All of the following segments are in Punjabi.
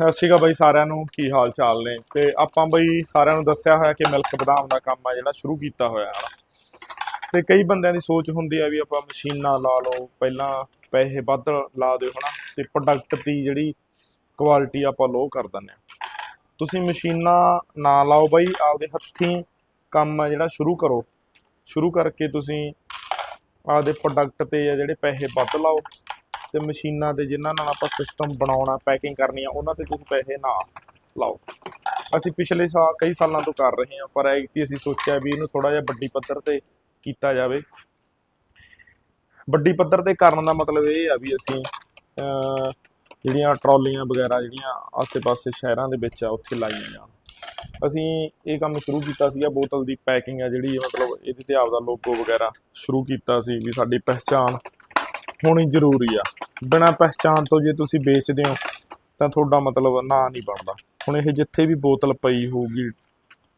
ਸਤਿ ਸ਼੍ਰੀ ਅਕਾਲ ਬਾਈ ਸਾਰਿਆਂ ਨੂੰ, ਕੀ ਹਾਲ ਚਾਲ ਨੇ? ਤੇ ਆਪਾਂ ਬਾਈ ਸਾਰਿਆਂ ਨੂੰ ਦੱਸਿਆ ਹੋਇਆ ਕਿ ਮਿਲਕ ਬਦਾਮ ਦਾ ਕੰਮ ਆ ਜਿਹੜਾ ਸ਼ੁਰੂ ਕੀਤਾ ਹੋਇਆ ਹੈ ਤੇ ਕਈ ਬੰਦਿਆਂ ਦੀ ਸੋਚ ਹੁੰਦੀ ਆ ਵੀ ਆਪਾਂ ਮਸ਼ੀਨਾਂ ਲਾ ਲਓ, ਪਹਿਲਾਂ ਪੈਸੇ ਵੱਧ ਲਾ ਦਿਓ ਹਨਾ, ਤੇ ਪ੍ਰੋਡਕਟ ਦੀ ਜਿਹੜੀ ਕੁਆਲਿਟੀ ਆਪਾਂ ਲੋ ਕਰ ਦਿੰਦੇ ਆ ਤੁਸੀਂ ਮਸ਼ੀਨਾਂ ਨਾ ਲਾਓ ਬਾਈ, ਆਪਦੇ ਹੱਥੀਂ ਕੰਮ ਆ ਜਿਹੜਾ ਸ਼ੁਰੂ ਕਰੋ। ਸ਼ੁਰੂ ਕਰਕੇ ਤੁਸੀਂ ਆਪਦੇ ਪ੍ਰੋਡਕਟ ਤੇ ਆ ਜਿਹੜੇ ਪੈਸੇ ਵੱਧ ਲਾਓ। ਤੇ ਮਸ਼ੀਨਾਂ ਤੇ ਜਿਨ੍ਹਾਂ ਨਾਲ ਆਪਾਂ ਸਿਸਟਮ ਬਣਾਉਣਾ ਪੈਕਿੰਗ ਕਰਨੀ ਆ ਉਹਨਾਂ ਤੇ ਤੁਸੀਂ ਪੈਸੇ ਨਾ ਲਾਓ। ਅਸੀਂ ਪਿਛਲੇ ਸਾਲ ਕਈ ਸਾਲਾਂ ਤੋਂ ਕਰ ਰਹੇ ਹਾਂ ਪਰ ਐਗਤੀ ਅਸੀਂ ਸੋਚਿਆ ਵੀ ਇਹਨੂੰ ਥੋੜਾ ਜਿਹਾ ਵੱਡੀ ਪੱਧਰ ਤੇ ਕੀਤਾ ਜਾਵੇ। ਵੱਡੀ ਪੱਧਰ ਤੇ ਕਰਨ ਦਾ ਮਤਲਬ ਇਹ ਆ ਵੀ ਅਸੀਂ ਅਹ, ਜਿਹੜੀਆਂ ਟਰਾਲੀਆਂ ਵਗੈਰਾ ਜਿਹੜੀਆਂ ਆਸੇ-ਪਾਸੇ ਸ਼ਹਿਰਾਂ ਦੇ ਵਿੱਚ ਆ ਉੱਥੇ ਲਾਈਆਂ। ਜਾਣ ਅਸੀਂ ਇਹ ਕੰਮ ਸ਼ੁਰੂ ਕੀਤਾ ਸੀਗਾ ਬੋਤਲ ਦੀ ਪੈਕਿੰਗ ਆ ਜਿਹੜੀ ਮਤਲਬ ਇਹਦੇ ਤੇ ਆਪਦਾ ਲੋਗੋ ਵਗੈਰਾ ਸ਼ੁਰੂ ਕੀਤਾ ਸੀ ਵੀ ਸਾਡੀ ਪਹਿਚਾਣ ਹੋਣੀ ਜ਼ਰੂਰੀ ਆ। ਬਿਨਾਂ ਪਹਿਚਾਣ ਤੋਂ ਜੇ ਤੁਸੀਂ ਵੇਚਦੇ ਹੋ, ਤਾਂ ਤੁਹਾਡਾ ਮਤਲਬ ਨਾਂ ਨਹੀਂ ਬਣਦਾ। ਹੁਣ ਇਹ ਜਿੱਥੇ ਵੀ ਬੋਤਲ ਪਈ ਹੋਊਗੀ,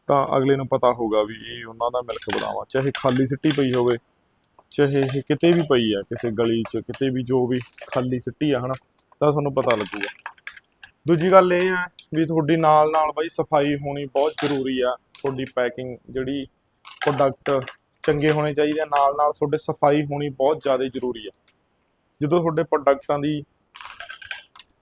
ਤਾਂ ਅਗਲੇ ਨੂੰ ਪਤਾ ਹੋਊਗਾ ਵੀ ਇਹ ਉਹਨਾਂ ਦਾ ਮਿਲਕ ਬਦਾਮ ਚਾਹੇ ਖਾਲੀ ਸਿੱਟੀ ਪਈ ਹੋਵੇ, ਚਾਹੇ ਇਹ ਕਿਤੇ ਵੀ ਪਈ ਆ, ਕਿਸੇ ਗਲੀ 'ਚ, ਕਿਤੇ ਵੀ ਜੋ ਵੀ ਖਾਲੀ ਸਿੱਟੀ ਆ, ਹਨਾ, ਤਾਂ ਤੁਹਾਨੂੰ ਪਤਾ ਲੱਗੂਗਾ। ਦੂਜੀ ਗੱਲ ਇਹ ਹੈ ਵੀ ਤੁਹਾਡੀ ਨਾਲ ਨਾਲ ਬਾਈ ਸਫ਼ਾਈ ਹੋਣੀ ਬਹੁਤ ਜ਼ਰੂਰੀ ਆ। ਤੁਹਾਡੀ ਪੈਕਿੰਗ ਜਿਹੜੀ ਪ੍ਰੋਡਕਟ ਚੰਗੇ ਹੋਣੇ ਚਾਹੀਦੇ ਆ ਨਾਲ ਨਾਲ ਤੁਹਾਡੇ ਸਫ਼ਾਈ ਹੋਣੀ ਬਹੁਤ ਜ਼ਿਆਦਾ ਜ਼ਰੂਰੀ ਆ। ਜਦੋਂ ਤੁਹਾਡੇ ਪ੍ਰੋਡਕਟਾਂ ਦੀ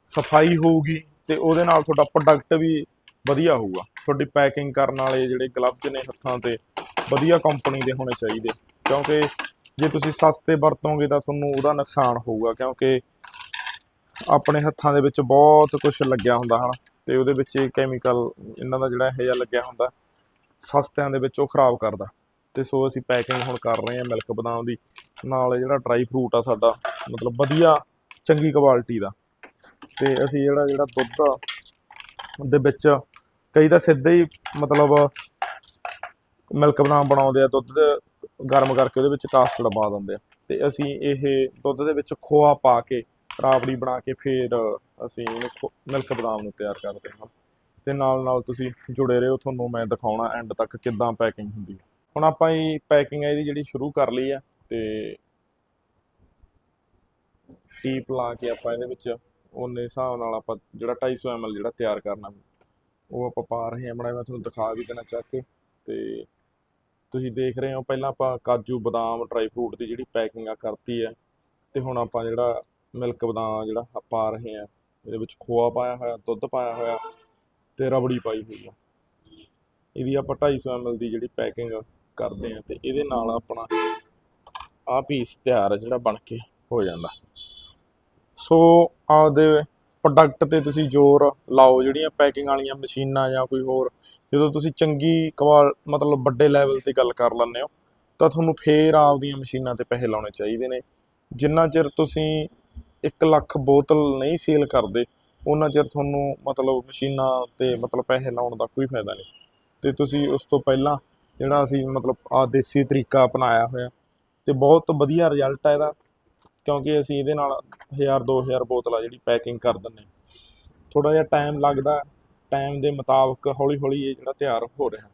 ਸਫ਼ਾਈ ਹੋਊਗੀ ਤੇ ਉਹਦੇ ਨਾਲ ਤੁਹਾਡਾ ਪ੍ਰੋਡਕਟ ਵੀ ਵਧੀਆ ਹੋਊਗਾ। ਤੁਹਾਡੀ ਪੈਕਿੰਗ ਕਰਨ ਵਾਲੇ ਜਿਹੜੇ ਗਲਵਜ਼ ਨੇ ਹੱਥਾਂ ਤੇ, ਵਧੀਆ ਕੰਪਨੀ ਦੇ ਹੋਣੇ ਚਾਹੀਦੇ। ਕਿਉਂਕਿ ਜੇ ਤੁਸੀਂ ਸਸਤੇ ਵਰਤੋਗੇ ਤਾਂ ਤੁਹਾਨੂੰ ਉਹਦਾ ਨੁਕਸਾਨ ਹੋਊਗਾ, ਕਿਉਂਕਿ ਆਪਣੇ ਹੱਥਾਂ ਦੇ ਵਿੱਚ ਬਹੁਤ ਕੁਝ ਲੱਗਿਆ ਹੁੰਦਾ, ਹਨ? ਤੇ ਉਹਦੇ ਵਿੱਚ ਇਹ ਕੈਮੀਕਲ ਇਹਨਾਂ ਦਾ ਜਿਹੜਾ ਇਹ ਜਿਹਾ ਲੱਗਿਆ ਹੁੰਦਾ, ਸਸਤਿਆਂ ਦੇ ਵਿੱਚ ਉਹ ਖਰਾਬ ਕਰਦਾ। ਤੇ ਸੋ ਅਸੀਂ ਪੈਕਿੰਗ ਹੁਣ ਕਰ ਰਹੇ ਹਾਂ ਮਿਲਕ ਬਦਾਮ ਦੀ। ਨਾਲ ਜਿਹੜਾ ਡਰਾਈ ਫਰੂਟ ਆ ਸਾਡਾ, ਮਤਲਬ ਵਧੀਆ, ਚੰਗੀ ਕੁਆਲਿਟੀ ਦਾ। ਤੇ ਅਸੀਂ ਜਿਹੜਾ ਜਿਹੜਾ ਦੁੱਧ ਆ ਦੇ ਵਿੱਚ ਕਈ ਤਾਂ ਸਿੱਧੇ ਹੀ ਮਤਲਬ ਮਿਲਕ ਬਦਾਮ ਬਣਾਉਂਦੇ ਆ, ਦੁੱਧ ਦੇ ਗਰਮ ਕਰਕੇ ਉਹਦੇ ਵਿੱਚ ਕਾਸਟਰਡ ਪਾ ਦਿੰਦੇ ਆ। ਤੇ ਅਸੀਂ ਇਹ ਦੁੱਧ ਦੇ ਵਿੱਚ ਖੋਆ ਪਾ ਕੇ, ਰਾਬੜੀ ਬਣਾ ਕੇ ਫਿਰ ਅਸੀਂ ਖੋ- ਮਿਲਕ ਬਦਾਮ ਨੂੰ ਤਿਆਰ ਕਰਦੇ ਹਾਂ। ਤੇ ਨਾਲ ਨਾਲ ਤੁਸੀਂ ਜੁੜੇ ਰਹੋ, ਤੁਹਾਨੂੰ ਮੈਂ ਦਿਖਾਉਣਾ ਐਂਡ ਤੱਕ ਕਿੱਦਾਂ ਪੈਕਿੰਗ ਹੁੰਦੀ ਹੈ। ਹੁਣ ਆਪਾਂ ਇਹ ਪੈਕਿੰਗ ਹੈ ਇਹਦੀ ਜਿਹੜੀ ਸ਼ੁਰੂ ਕਰ ਲਈ ਆ ਤੇ ਟੀਪ ਲਾ ਕੇ ਆਪਾਂ ਇਹਦੇ ਵਿੱਚ ਉਹਨੇ ਹਿਸਾਬ ਨਾਲ ਆਪਾਂ ਜਿਹੜਾ 250 ml ਜਿਹੜਾ ਤਿਆਰ ਕਰਨਾ ਉਹ ਆਪਾਂ ਪਾ ਰਹੇ ਹਾਂ। ਮੈਂ ਤੁਹਾਨੂੰ ਦਿਖਾ ਵੀ ਦੇਣਾ ਚਾਹ ਕੇ। ਤੇ ਤੁਸੀਂ ਦੇਖ ਰਹੇ ਹੋ ਪਹਿਲਾਂ ਆਪਾਂ ਕਾਜੂ, ਬਦਾਮ ਡਰਾਈ ਫਰੂਟ ਦੀ ਜਿਹੜੀ ਪੈਕਿੰਗ ਆ ਕਰਤੀ ਹੈ ਤੇ ਹੁਣ ਆਪਾਂ ਜਿਹੜਾ ਮਿਲਕ ਬਦਾਮ ਜਿਹੜਾ ਪਾ ਰਹੇ ਹਾਂ। ਇਹਦੇ ਵਿੱਚ ਖੋਆ ਪਾਇਆ ਹੋਇਆ, ਦੁੱਧ ਪਾਇਆ ਹੋਇਆ ਤੇ ਰਬੜੀ ਪਾਈ ਹੋਈ ਆ। ਇਹਦੀ ਆਪਾਂ 250 ml ਦੀ ਜਿਹੜੀ ਪੈਕਿੰਗ ਕਰਦੇ ਆ ਤੇ ਇਹਦੇ ਨਾਲ ਆਪਣਾ ਆ ਪੀਸ ਤਿਆਰ ਆ ਜਿਹੜਾ ਬਣ ਕੇ ਹੋ ਜਾਂਦਾ। ਸੋ ਆਪਦੇ ਪ੍ਰੋਡਕਟ ਤੇ ਤੁਸੀਂ ਜ਼ੋਰ ਲਾਓ, ਜਿਹੜੀਆਂ ਪੈਕਿੰਗ ਵਾਲੀਆਂ ਮਸ਼ੀਨਾਂ ਜਾਂ ਕੋਈ ਹੋਰ, ਜਦੋਂ ਤੁਸੀਂ ਚੰਗੀ ਕਵਾਲ, ਮਤਲਬ ਵੱਡੇ ਲੈਵਲ ਤੇ ਗੱਲ ਕਰ ਲੈਂਦੇ ਹੋ, ਤਾਂ ਤੁਹਾਨੂੰ ਫੇਰ ਆਪਦੀਆਂ ਮਸ਼ੀਨਾਂ ਤੇ ਪੈਸੇ ਲਾਉਣੇ ਚਾਹੀਦੇ ਨੇ। ਜਿੰਨਾ ਚਿਰ ਤੁਸੀਂ 1 ਲੱਖ ਬੋਤਲ ਨਹੀਂ ਸੇਲ ਕਰਦੇ ਉਹਨਾਂ ਚਿਰ ਤੁਹਾਨੂੰ ਮਤਲਬ ਮਸ਼ੀਨਾਂ ਤੇ ਮਤਲਬ ਪੈਸੇ ਲਾਉਣ ਦਾ ਕੋਈ ਫਾਇਦਾ ਨਹੀਂ। ਤੇ ਤੁਸੀਂ ਉਸ ਤੋਂ ਪਹਿਲਾਂ ਜਿਹੜਾ ਅਸੀਂ ਮਤਲਬ ਆ ਦੇਸੀ ਤਰੀਕਾ ਅਪਣਾਇਆ ਹੋਇਆ। ਤੇ ਬਹੁਤ ਵਧੀਆ ਰਿਜ਼ਲਟ ਆ ਇਹਦਾ, ਕਿਉਂਕਿ ਅਸੀਂ ਇਹਦੇ ਨਾਲ 1000 2000 ਬੋਤਲ ਆ ਜਿਹੜੀ ਪੈਕਿੰਗ ਕਰ ਦਿੰਨੇ ਥੋੜਾ ਜਿਹਾ ਟਾਈਮ ਲੱਗਦਾ ਟਾਈਮ ਦੇ ਮੁਤਾਬਕ ਹੌਲੀ ਹੌਲੀ ਇਹ ਜਿਹੜਾ ਤਿਆਰ ਹੋ ਰਿਹਾ।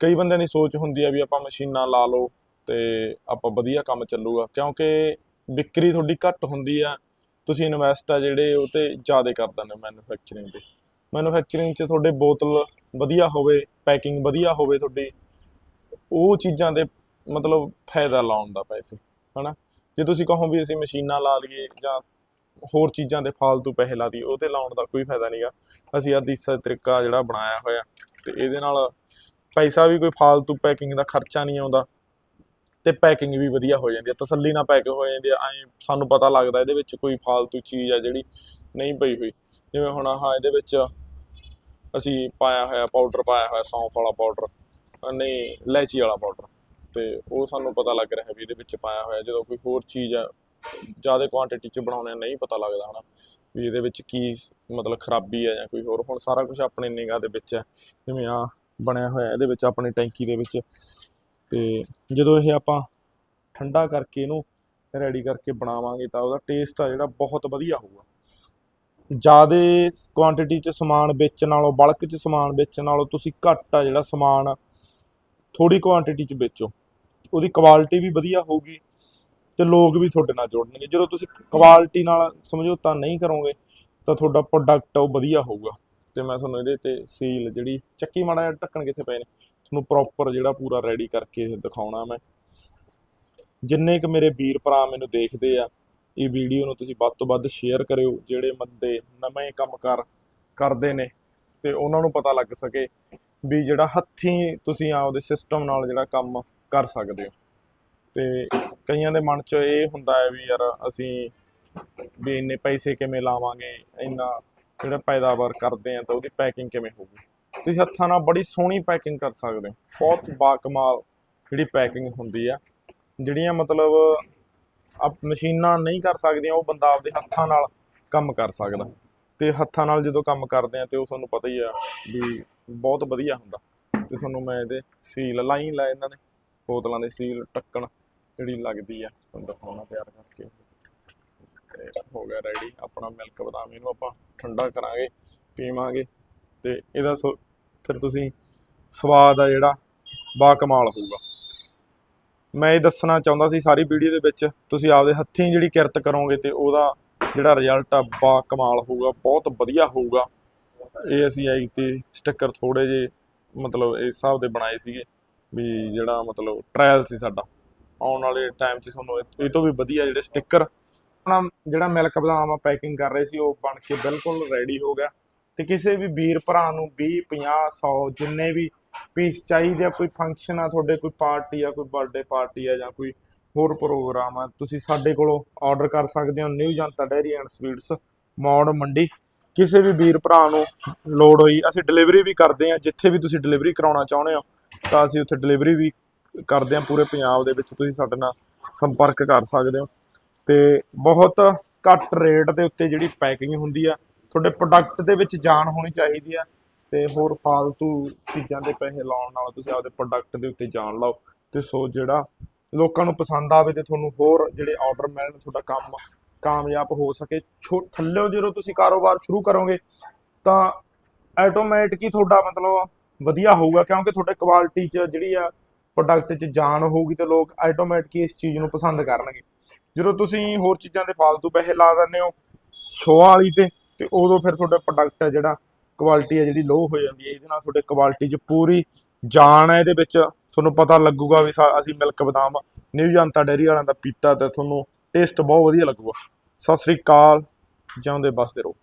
ਕਈ ਬੰਦਿਆਂ ਦੀ ਸੋਚ ਹੁੰਦੀ ਆ ਵੀ ਆਪਾਂ ਮਸ਼ੀਨਾਂ ਲਾ ਲਓ ਤੇ ਆਪਾਂ ਵਧੀਆ ਕੰਮ ਚੱਲੂਗਾ, ਕਿਉਂਕਿ ਵਿਕਰੀ ਤੁਹਾਡੀ ਘੱਟ ਹੁੰਦੀ ਆ। ਤੁਸੀਂ ਇਨਵੈਸਟ ਆ ਜਿਹੜੇ ਉਹ ਤੇ ਜ਼ਿਆਦਾ ਕਰ ਦਿੰਦੇ ਮੈਨੂਫੈਕਚਰਿੰਗ ਤੇ। ਮੈਨੂਫੈਕਚਰਿੰਗ 'ਚ ਤੁਹਾਡੇ ਬੋਤਲ ਵਧੀਆ ਹੋਵੇ ਪੈਕਿੰਗ ਵਧੀਆ ਹੋਵੇ ਤੁਹਾਡੀ, ਉਹ ਚੀਜ਼ਾਂ ਦੇ ਮਤਲਬ ਫਾਇਦਾ ਲਾਉਣ ਦਾ ਪੈਸੇ, ਹਨਾ? ਜੇ ਤੁਸੀਂ ਕਹੋ ਵੀ ਅਸੀਂ ਮਸ਼ੀਨਾਂ ਲਾ ਲਈਏ ਜਾਂ ਹੋਰ ਚੀਜ਼ਾਂ ਦੇ ਫਾਲਤੂ ਪੈਸੇ ਲਾ ਦਈਏ ਉਹ ਤੇ ਲਾਉਣ ਦਾ ਕੋਈ ਫਾਇਦਾ ਨਹੀਂਗਾ। ਅਸੀਂ ਆ ਦੇਸੀ ਤਰੀਕਾ ਜਿਹੜਾ ਬਣਾਇਆ ਹੋਇਆ, ਤੇ ਇਹਦੇ ਨਾਲ ਪੈਸਾ ਵੀ ਕੋਈ ਫਾਲਤੂ ਪੈਕਿੰਗ ਦਾ ਖਰਚਾ ਨਹੀਂ ਆਉਂਦਾ, ਤੇ ਪੈਕਿੰਗ ਵੀ ਵਧੀਆ ਹੋ ਜਾਂਦੀ ਹੈ ਤਸੱਲੀ ਨਾਲ ਪੈਕ ਹੋ ਜਾਂਦੀ ਹੈ ਐਂ ਸਾਨੂੰ ਪਤਾ ਲੱਗਦਾ ਇਹਦੇ ਵਿੱਚ ਕੋਈ ਫਾਲਤੂ ਚੀਜ਼ ਆ ਜਿਹੜੀ ਨਹੀਂ ਪਈ ਹੋਈ। ਜਿਵੇਂ ਹੁਣ ਆਹ ਇਹਦੇ ਵਿੱਚ ਅਸੀਂ ਪਾਇਆ ਹੋਇਆ ਪਾਊਡਰ ਪਾਇਆ ਹੋਇਆ ਸੌਂਫ ਵਾਲਾ ਪਾਊਡਰ ਨਹੀਂ ਲੈਚੀ ਵਾਲਾ ਪਾਊਡਰ ਤੇ ਉਹ ਸਾਨੂੰ ਪਤਾ ਲੱਗ ਰਿਹਾ ਵੀ ਇਹਦੇ ਵਿੱਚ ਪਾਇਆ ਹੋਇਆ, ਜਦੋਂ ਕੋਈ ਹੋਰ ਚੀਜ਼ ਆ, ਜ਼ਿਆਦਾ ਕੁਆਂਟੀਟੀ ਚ ਬਣਾਉਣੇ ਨਹੀਂ ਪਤਾ ਲੱਗਦਾ ਹਨਾ, ਵੀ ਇਹਦੇ ਵਿੱਚ ਕੀ ਮਤਲਬ ਖਰਾਬੀ ਹੈ ਜਾਂ ਕੋਈ ਹੋਰ। ਹੁਣ ਸਾਰਾ ਕੁਝ ਆਪਣੇ ਨਿਗਾਹ ਦੇ ਵਿੱਚ ਹੈ ਜਿਵੇਂ ਆ ਬਣਿਆ ਹੋਇਆ, ਇਹਦੇ ਵਿੱਚ ਆਪਣੀ ਟੈਂਕੀ ਦੇ ਵਿੱਚ। ਤੇ ਜਦੋਂ ਇਹ ਆਪਾਂ ਠੰਡਾ ਕਰਕੇ ਇਹਨੂੰ ਰੈਡੀ ਕਰਕੇ ਬਣਾਵਾਂਗੇ, ਤਾਂ ਉਹਦਾ ਟੇਸਟ ਆ ਜਿਹੜਾ ਬਹੁਤ ਵਧੀਆ ਹੋਊਗਾ। ਜ਼ਿਆਦੇ ਕੁਆਂਟੀਟੀ ਚ ਸਮਾਨ ਵੇਚਣ ਨਾਲੋਂ ਬਲਕ ਚ ਸਮਾਨ ਵੇਚਣ ਨਾਲੋਂ ਤੁਸੀਂ ਘੱਟ ਆ ਜਿਹੜਾ ਸਮਾਨ ਥੋੜੀ ਕੁਆਂਟੀਟੀ ਚ ਵੇਚੋ। ਉਹਦੀ ਕੁਆਲਿਟੀ ਵੀ ਵਧੀਆ ਹੋਊਗੀ ਤੇ ਲੋਕ ਵੀ ਤੁਹਾਡੇ ਨਾਲ ਜੁੜਨਗੇ। ਜਦੋਂ ਤੁਸੀਂ ਕੁਆਲਿਟੀ ਨਾਲ ਸਮਝੌਤਾ ਨਹੀਂ ਕਰੋਗੇ, ਤਾਂ ਤੁਹਾਡਾ ਪ੍ਰੋਡਕਟ ਉਹ ਵਧੀਆ ਹੋਊਗਾ। ਤੇ ਮੈਂ ਤੁਹਾਨੂੰ ਇਹਦੇ ਤੇ ਸੀਲ ਜਿਹੜੀ ਚੱਕੀ ਮਾੜਾ ਜਿਹਾ ਢੱਕਣ ਕਿੱਥੇ ਪਏ ਨੇ, ਤੁਹਾਨੂੰ ਪ੍ਰੋਪਰ ਜਿਹੜਾ ਪੂਰਾ ਰੈਡੀ ਕਰਕੇ ਇਹ ਦਿਖਾਉਣਾ ਮੈਂ। ਜਿੰਨੇ ਕੁ ਮੇਰੇ ਵੀਰ ਭਰਾ ਮੈਨੂੰ ਦੇਖਦੇ ਆ ਇਹ ਵੀਡੀਓ ਨੂੰ ਤੁਸੀਂ ਵੱਧ ਤੋਂ ਵੱਧ ਸ਼ੇਅਰ ਕਰਿਓ, ਜਿਹੜੇ ਬੰਦੇ ਨਵੇਂ ਕੰਮ ਕਰ, ਕਰਦੇ ਨੇ, ਤੇ ਉਹਨਾਂ ਨੂੰ ਪਤਾ ਲੱਗ ਸਕੇ ਵੀ ਜਿਹੜਾ ਹੱਥੀਂ ਤੁਸੀਂ ਆਪਦੇ ਸਿਸਟਮ ਨਾਲ ਜਿਹੜਾ ਕੰਮ ਕਰ ਸਕਦੇ ਹੋ। ਤੇ ਕਈਆਂ ਦੇ ਮਨ 'ਚ ਇਹ ਹੁੰਦਾ ਹੈ ਵੀ ਯਾਰ ਅਸੀਂ ਵੀ ਇੰਨੇ ਪੈਸੇ ਕਿਵੇਂ ਲਾਵਾਂਗੇ, ਇੰਨਾ ਜਿਹੜਾ ਪੈਦਾਵਾਰ ਕਰਦੇ ਆ ਤਾਂ ਉਹਦੀ ਪੈਕਿੰਗ ਕਿਵੇਂ ਹੋਊਗੀ। ਤੁਸੀਂ ਹੱਥਾਂ ਨਾਲ ਬੜੀ ਸੋਹਣੀ ਪੈਕਿੰਗ ਕਰ ਸਕਦੇ ਹੋ। ਬਹੁਤ ਬਾਕਮਾਲ ਜਿਹੜੀ ਪੈਕਿੰਗ ਹੁੰਦੀ ਆ, ਜਿਹੜੀਆਂ ਮਤਲਬ ਮਸ਼ੀਨਾਂ ਨਹੀਂ ਕਰ ਸਕਦੀਆਂ, ਉਹ ਬੰਦਾ ਆਪਦੇ ਹੱਥਾਂ ਨਾਲ ਕੰਮ ਕਰ ਸਕਦਾ। ਤੇ ਹੱਥਾਂ ਨਾਲ ਜਦੋਂ ਕੰਮ ਕਰਦੇ ਆ ਤੇ ਉਹ ਤੁਹਾਨੂੰ ਪਤਾ ਹੀ ਆ ਵੀ ਬਹੁਤ ਵਧੀਆ ਹੁੰਦਾ। ਤੇ ਤੁਹਾਨੂੰ ਮੈਂ ਇਹਦੇ ਸੀਲ ਲਾਈਨ ਲੈ ਇਹਨਾਂ ਨੇ ਬੋਤਲਾਂ ਦੇ ਸੀਲ ਟੱਕਣ ਜਿਹੜੀ ਲੱਗਦੀ ਆ। ਤੁਹਾਨੂੰ ਦਿਖਾਉਣਾ ਤਿਆਰ ਕਰਕੇ। ਹੋ ਗਿਆ ਰੈਡੀ ਆਪਣਾ ਮਿਲਕ ਬਦਾਮ ਇਹਨੂੰ ਆਪਾਂ ਠੰਡਾ ਕਰਾਂਗੇ, ਪੀਵਾਂਗੇ। ਤੇ ਇਹਦਾ ਸੋ- ਫਿਰ ਤੁਸੀਂ ਸਵਾਦ ਆ ਜਿਹੜਾ ਬਾ ਕਮਾਲ ਹੋਊਗਾ। ਮੈਂ ਇਹ ਦੱਸਣਾ ਚਾਹੁੰਦਾ ਸੀ ਸਾਰੀ ਵੀਡੀਓ ਦੇ ਵਿੱਚ, ਤੁਸੀਂ ਆਪਦੇ ਹੱਥੀਂ ਜਿਹੜੀ ਕਿਰਤ ਕਰੋਗੇ ਤੇ ਉਹਦਾ ਜਿਹੜਾ ਰਿਜ਼ਲਟ ਆ, ਬਾ ਕਮਾਲ ਹੋਊਗਾ, ਬਹੁਤ ਵਧੀਆ ਹੋਊਗਾ। ਇਹ ਅਸੀਂ ਆਈ ਤੇ ਸਟicker ਥੋੜੇ ਜੇ ਮਤਲਬ ਇਸ ਹਿਸਾਬ ਦੇ ਬਣਾਏ ਸੀਗੇ ਵੀ ਜਿਹੜਾ ਮਤਲਬ ਟ੍ਰਾਇਲ ਸੀ ਸਾਡਾ। ਆਉਣ ਵਾਲੇ ਟਾਈਮ 'ਚ ਤੁਹਾਨੂੰ ਇਹ ਇਹ ਤੋਂ ਵੀ ਵਧੀਆ ਜਿਹੜੇ ਸਟicker ਆਪਣਾ ਜਿਹੜਾ ਮਿਲਕ ਬਦਾਮ ਆ ਪੈਕਿੰਗ ਕਰ ਰਹੇ ਸੀ, ਉਹ ਬਣ ਕੇ ਬਿਲਕੁਲ ਰੈਡੀ ਹੋ ਗਿਆ। ਤੇ ਕਿਸੇ ਵੀ ਵੀਰ ਭਰਾ ਨੂੰ 20 50 100 ਜਿੰਨੇ ਵੀ ਪੀਸ ਚਾਹੀਦੇ ਆ, ਕੋਈ ਫੰਕਸ਼ਨ ਆ, ਤੁਹਾਡੇ ਕੋਈ ਪਾਰਟੀ ਆ, ਕੋਈ ਬਰਥਡੇ ਪਾਰਟੀ ਆ ਜਾਂ ਕੋਈ ਹੋਰ ਪ੍ਰੋਗਰਾਮ ਆ, ਤੁਸੀਂ ਸਾਡੇ ਕੋਲੋਂ ਆਰਡਰ ਕਰ ਸਕਦੇ ਹੋ new Janta dairy and sweets Maur Mandi. ਕਿਸੇ ਵੀ ਵੀਰ ਭਰਾ ਨੂੰ ਲੋੜ ਹੋਈ, ਅਸੀਂ ਡਿਲੀਵਰੀ ਵੀ ਕਰਦੇ ਆ ਜਿੱਥੇ ਵੀ ਤੁਸੀਂ ਡਿਲੀਵਰੀ ਕਰਾਉਣਾ ਚਾਹੁੰਦੇ ਹੋ, ਤਾਂ ਅਸੀਂ ਉੱਥੇ ਡਿਲੀਵਰੀ ਵੀ ਕਰਦੇ ਆ ਪੂਰੇ ਪੰਜਾਬ ਦੇ ਵਿੱਚ, ਤੁਸੀਂ ਸਾਡੇ ਨਾਲ ਸੰਪਰਕ ਕਰ ਸਕਦੇ ਹੋ। ਤੇ ਬਹੁਤ ਘੱਟ ਰੇਟ ਦੇ ਉੱਤੇ ਜਿਹੜੀ ਪੈਕਿੰਗ ਹੁੰਦੀ ਆ ਤੁਹਾਡੇ ਪ੍ਰੋਡਕਟ ਦੇ ਵਿੱਚ ਜਾਣ ਹੋਣੀ ਚਾਹੀਦੀ ਆ ਤੇ ਹੋਰ ਫਾਲਤੂ ਚੀਜ਼ਾਂ ਦੇ ਪੈਸੇ ਲਾਉਣ ਨਾਲ ਤੁਸੀਂ ਆਪਦੇ ਪ੍ਰੋਡਕਟ ਦੇ ਉੱਤੇ ਜਾਣ ਲਾਓ ਤੇ ਸੋ ਜਿਹੜਾ ਲੋਕਾਂ ਨੂੰ ਪਸੰਦ ਆਵੇ ਤੇ ਤੁਹਾਨੂੰ ਹੋਰ ਜਿਹੜੇ ਆਰਡਰ ਮਿਲਣ, ਤੁਹਾਡਾ ਕੰਮ ਕਾਮਯਾਬ ਹੋ ਸਕੇ। ਛੋ, ਥੱਲੇ ਜਦੋਂ ਤੁਸੀਂ ਕਾਰੋਬਾਰ ਸ਼ੁਰੂ ਕਰੋਗੇ ਤਾਂ ਆਟੋਮੈਟਿਕ ਹੀ ਤੁਹਾਡਾ ਮਤਲਬ ਵਧੀਆ ਹੋਊਗਾ ਕਿਉਂਕਿ ਤੁਹਾਡੇ ਕੁਆਲਿਟੀ 'ਚ ਜਿਹੜੀ ਆ ਪ੍ਰੋਡਕਟ 'ਚ ਜਾਣ ਹੋਊਗੀ ਤੇ ਲੋਕ ਆਟੋਮੈਟਿਕ ਇਸ ਚੀਜ਼ ਨੂੰ ਪਸੰਦ ਕਰਨਗੇ। ਜਦੋਂ ਤੁਸੀਂ ਹੋਰ ਚੀਜ਼ਾਂ ਦੇ ਫਾਲਤੂ ਪੈਸੇ ਲਾ ਦਿੰਦੇ ਹੋ ਸ਼ੋਅ ਵਾਲੀ ਤੇ ਤੇ ਉਦੋਂ ਫਿਰ ਤੁਹਾਡਾ ਪ੍ਰੋਡਕਟ ਹੈ ਜਿਹੜਾ ਕੁਆਲਿਟੀ ਹੈ ਜਿਹੜੀ ਲੋ ਹੋ ਜਾਂਦੀ ਹੈ, ਇਹਦੇ ਨਾਲ ਤੁਹਾਡੇ ਕੁਆਲਿਟੀ 'ਚ ਪੂਰੀ ਜਾਨ ਹੈ ਇਹਦੇ ਵਿੱਚ। ਤੁਹਾਨੂੰ ਪਤਾ ਲੱਗੂਗਾ ਵੀ ਸਾ- ਅਸੀਂ ਮਿਲਕ ਬਦਾਮ ਨਿਊ ਜਨਤਾ ਡੇਅਰੀ ਵਾਲਿਆਂ ਦਾ ਪੀਤਾ ਤੇ ਤੁਹਾਨੂੰ ਟੇਸਟ ਬਹੁਤ ਵਧੀਆ ਲੱਗੂਗਾ। ਸਤਿ ਸ੍ਰੀ ਅਕਾਲ, ਜਿਉਂਦੇ ਬਸਦੇ ਰਹੋ।